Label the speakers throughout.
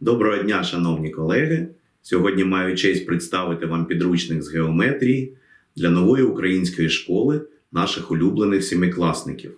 Speaker 1: Доброго дня, шановні колеги. Сьогодні маю честь представити вам підручник з геометрії для нової української школи наших улюблених семикласників.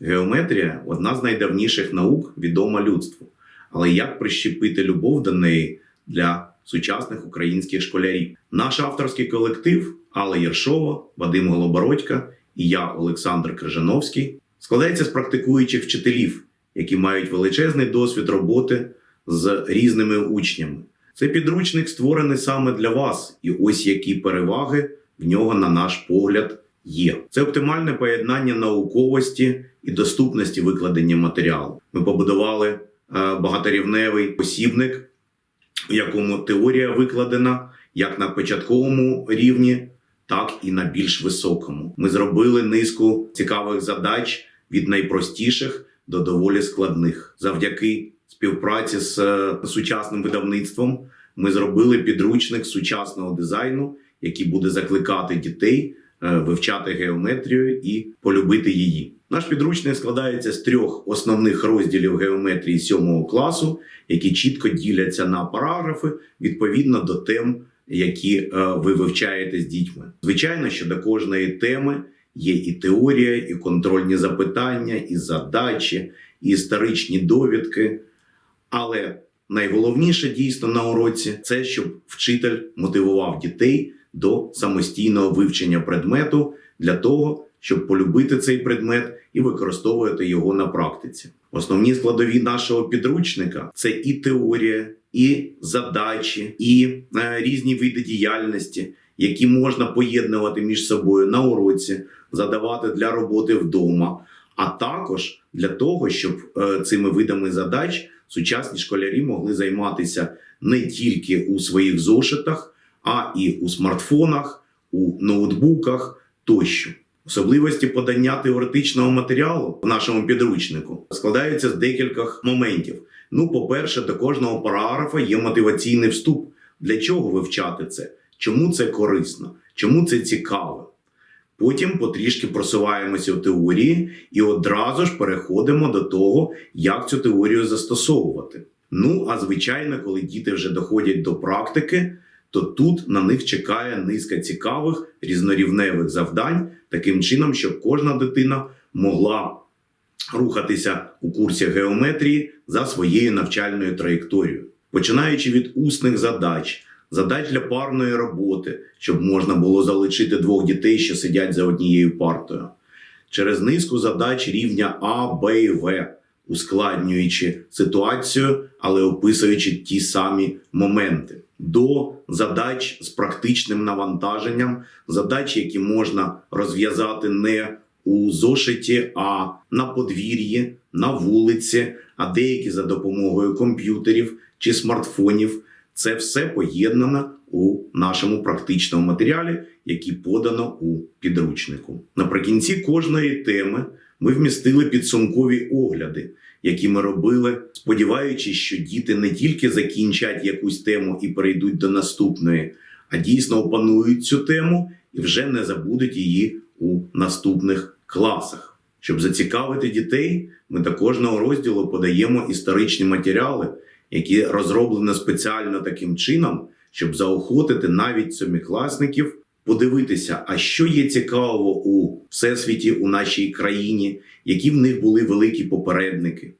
Speaker 1: Геометрія одна з найдавніших наук, відома людству. Але як прищепити любов до неї для сучасних українських школярів? Наш авторський колектив Алла Єршова, Вадим Голобородька і я, Олександр Крижановський, складається з практикуючих вчителів, які мають величезний досвід роботи з різними учнями. Цей підручник створений саме для вас, і ось які переваги в нього, на наш погляд, є. Це оптимальне поєднання науковості і доступності викладення матеріалу. Ми побудували е, багаторівневий посібник, в якому теорія викладена як на початковому рівні, так і на більш високому. Ми зробили низку цікавих задач від найпростіших до доволі складних. Завдяки співпраці з е, сучасним видавництвом ми зробили підручник сучасного дизайну, який буде закликати дітей е, вивчати геометрію і полюбити її. Наш підручник складається з трьох основних розділів геометрії сьомого класу, які чітко діляться на параграфи відповідно до тем, які е, ви вивчаєте з дітьми. Звичайно, що до кожної теми є і теорія, і контрольні запитання, і задачі, і історичні довідки. Але найголовніше дійсно на уроці це щоб вчитель мотивував дітей до самостійного вивчення предмету для того, щоб полюбити цей предмет і використовувати його на практиці. Основні складові нашого підручника це і теорія, і задачі, і е, різні види діяльності, які можна поєднувати між собою на уроці, задавати для роботи вдома, а також для того, щоб е, цими видами задач сучасні школярі могли займатися не тільки у своїх зошитах, а і у смартфонах, у ноутбуках тощо. Особливості подання теоретичного матеріалу в нашому підручнику складаються з декількох моментів. Ну, по-перше, до кожного параграфа є мотиваційний вступ. Для чого вивчати це? Чому це корисно? Чому це цікаво? Потім потрішки просуваємося в теорії і одразу ж переходимо до того, як цю теорію застосовувати. Ну, а звичайно, коли діти вже доходять до практики, то тут на них чекає низка цікавих різнорівневих завдань, таким чином, щоб кожна дитина могла рухатися у курсі геометрії за своєю навчальною траєкторією, починаючи від усних задач, задач для парної роботи, щоб можна було залучити двох дітей, що сидять за однією партою, через низку задач рівня А, Б і В, ускладнюючи ситуацію, але описуючи ті самі моменти. До задач з практичним навантаженням, задач, які можна розв'язати не у зошиті, а на подвір'ї, на вулиці, а деякі за допомогою комп'ютерів чи смартфонів. Це все поєднано у нашому практичному матеріалі, який подано у підручнику. Наприкінці кожної теми ми вмістили підсумкові огляди, які ми робили, сподіваючись, що діти не тільки закінчать якусь тему і перейдуть до наступної, а дійсно опанують цю тему і вже не забудуть її у наступних класах. Щоб зацікавити дітей, ми до кожного розділу подаємо історичні матеріали, які розроблені спеціально таким чином, щоб заохотити навіть семикласників подивитися, а що є цікавого у всесвіті у нашій країні, які в них були великі попередники.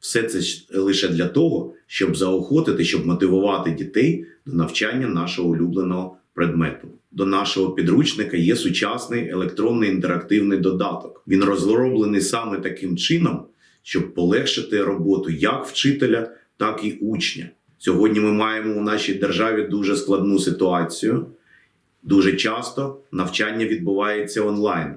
Speaker 1: Все це лише для того, щоб заохотити, щоб мотивувати дітей до навчання нашого улюбленого предмету. До нашого підручника є сучасний електронний інтерактивний додаток. Він розроблений саме таким чином, щоб полегшити роботу як вчителя, так і учня. Сьогодні ми маємо у нашій державі дуже складну ситуацію. Дуже часто навчання відбувається онлайн.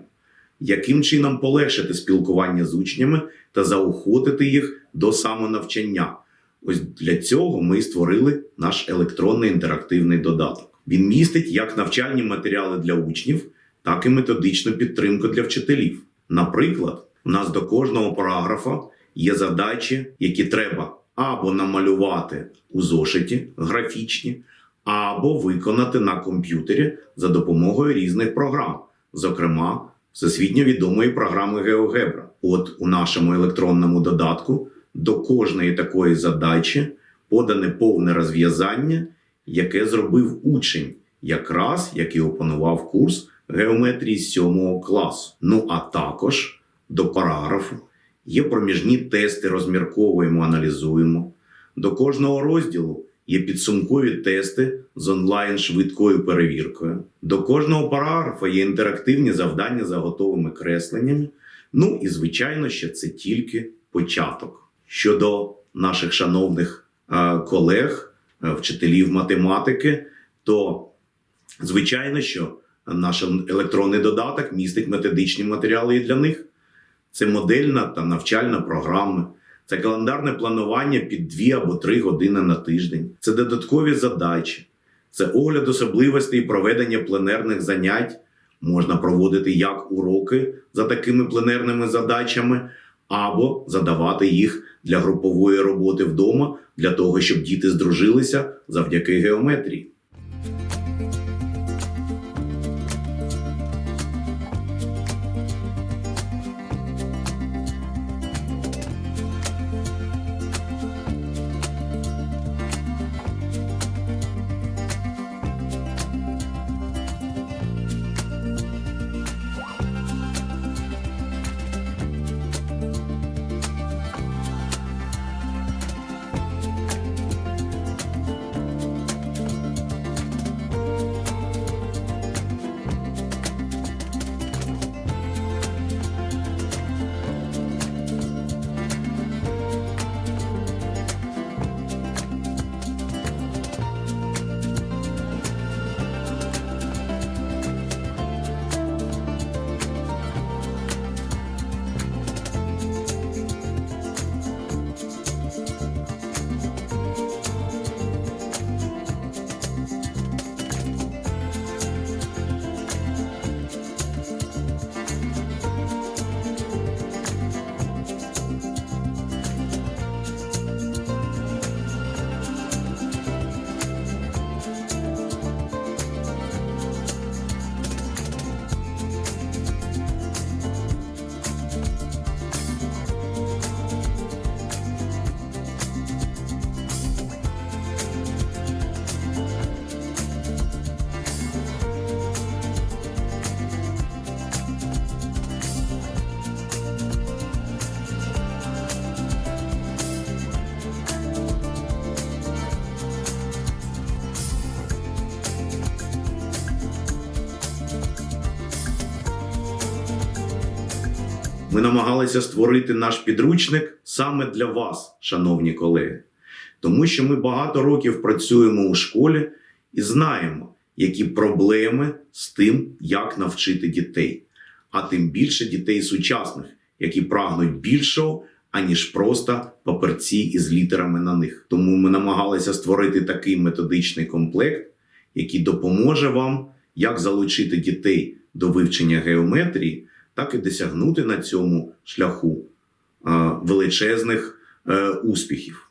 Speaker 1: Яким чином полегшити спілкування з учнями та заохотити їх до самонавчання? Ось для цього ми створили наш електронний інтерактивний додаток. Він містить як навчальні матеріали для учнів, так і методичну підтримку для вчителів. Наприклад, у нас до кожного параграфа є задачі, які треба або намалювати у зошиті графічні, або виконати на комп'ютері за допомогою різних програм, зокрема всесвітньо відомої програми GeoGebra. От у нашому електронному додатку до кожної такої задачі подане повне розв'язання, яке зробив учень, якраз який опанував курс геометрії 7 класу. Ну а також до параграфу є проміжні тести, розмірковуємо, аналізуємо. До кожного розділу є підсумкові тести з онлайн швидкою перевіркою. До кожного параграфа є інтерактивні завдання за готовими кресленнями. Ну і звичайно, ще це тільки початок. Щодо наших шановних е, колег, е, вчителів математики, то звичайно, що наш електронний додаток містить методичні матеріали і для них. Це модельна та навчальна програма, це календарне планування під 2 або 3 години на тиждень, це додаткові задачі, це огляд особливостей проведення пленерних занять. Можна проводити як уроки за такими пленерними задачами, або задавати їх для групової роботи вдома, для того, щоб діти здружилися завдяки геометрії. Ми намагалися створити наш підручник саме для вас, шановні колеги, тому що ми багато років працюємо у школі і знаємо, які проблеми з тим, як навчити дітей, а тим більше дітей сучасних, які прагнуть більшого, аніж просто паперці із літерами на них. Тому ми намагалися створити такий методичний комплект, який допоможе вам як залучити дітей до вивчення геометрії так і досягнути на цьому шляху величезних е, успіхів.